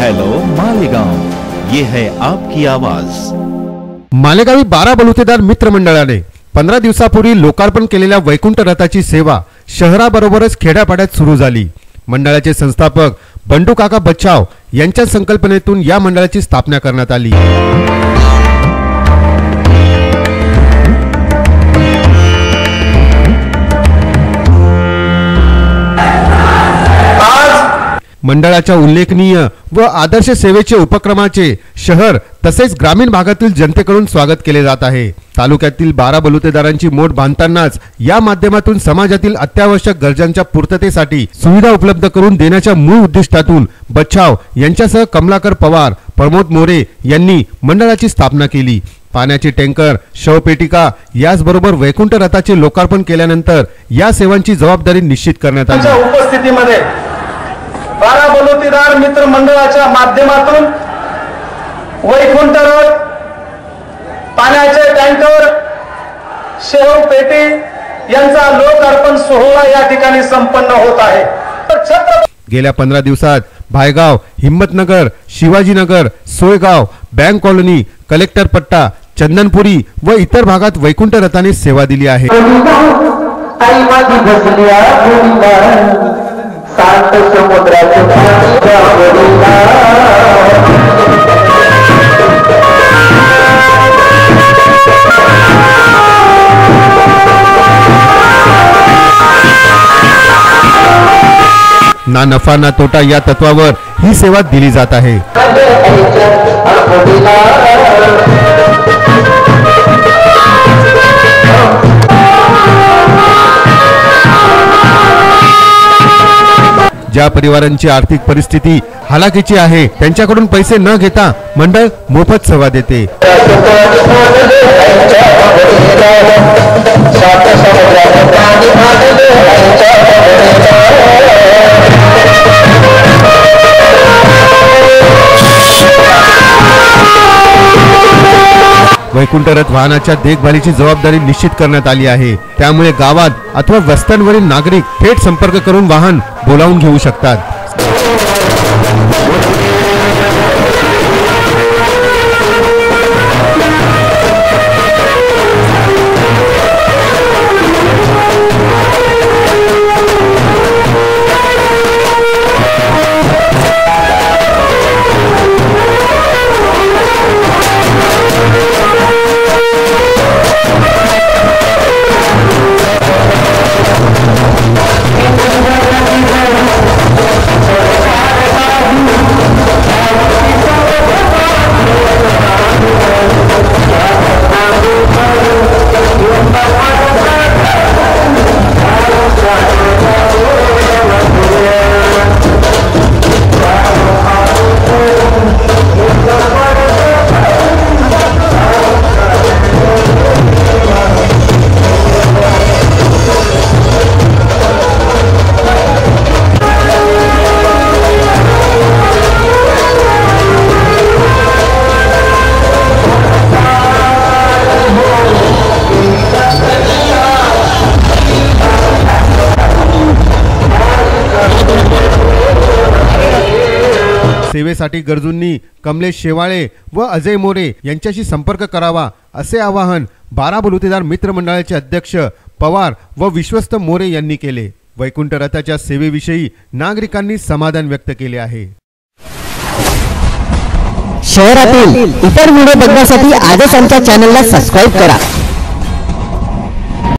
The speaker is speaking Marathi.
हेलो मालेगांव ये है आपकी आवाज. मालेगावी बारा बलुतेदार मित्रमंडळाने पंधरा दिवसापूर्वी लोकार्पण केलेल्या वैकुंठ रथाची सेवा शहराबरोबरच खेड्यापाड्यात सुरू झाली. मंडळाचे संस्थापक बंडू काका बच्चाव यांच्या संकल्पनेतून या मंडळाची स्थापना करण्यात आली. मंडळाच्या उल्लेखनीय व आदर्श सेवेचे उपक्रमाचे शहर तसेच ग्रामीण भागातील जनतेकडून स्वागत केले जात आहे. तालुक्यातील बारा बलुतेदारांची मोठ बांधतानाच या माध्यमातून समाजातील अत्यावश्यक गरजांच्या पूर्ततेसाठी सुविधा उपलब्ध करून देण्याच्या मूळ उद्दिष्टातून बच्छाव यांच्यासह कमलाकर पवार प्रमोद मोरे यांनी मंडळाची स्थापना केली. पाण्याचे टँकर शवपेटिका याचबरोबर वैकुंठ रथाचे लोकार्पण केल्यानंतर या सेवांची जबाबदारी निश्चित करण्यात आली. उपस्थितीमध्ये बारा बलुतेदार मित्र मंडळाच्या माध्यमातून वैकुंठ रथ पाण्याचे टँकर शेव पेटी यांचा लोकार्पण सोहळा या ठिकाणी संपन्न होत आहे. तर गेल्या पंधरा दिवसात Bhaygaon Himmatnagar Shivajinagar Soygaon bank colony collector Patta Chandanpuri व इतर भागात वैकुंठ रथाने सेवा दिली आहे. शांत समुद्राच्या ना नफा ना तोटा या तत्वावर ही सेवा दिली जात आहे. ज्या परिवारांची आर्थिक परिस्थिती हालाकीची आहे त्यांच्याकडून पैसे न घेता मंडळ मोफत सेवा देते. वैकुंठरथ वैकुंठ रथ वाहनाच्या देखभालीची जबाबदारी निश्चित करण्यात आली आहे. त्यामुळे गावात अथवा वस्त्यांवरील नागरिक थेट संपर्क करून वाहन बोलावून घेऊ शकतात. सेवेसाठी गरजूंनी कमलेश शेवाळे व अजय मोरे यांच्याशी संपर्क करावा असे आवाहन बारा बलुतेदार मित्रमंडळाचे अध्यक्ष पवार व विश्वस्त मोरे यांनी केले. वैकुंठ रथाच्या सेवेविषयी नागरिकांनी समाधान व्यक्त केले आहे. शहरातील इतर व्हिडिओ बघण्यासाठी आजच आमच्या चॅनलला सबस्क्राईब करा.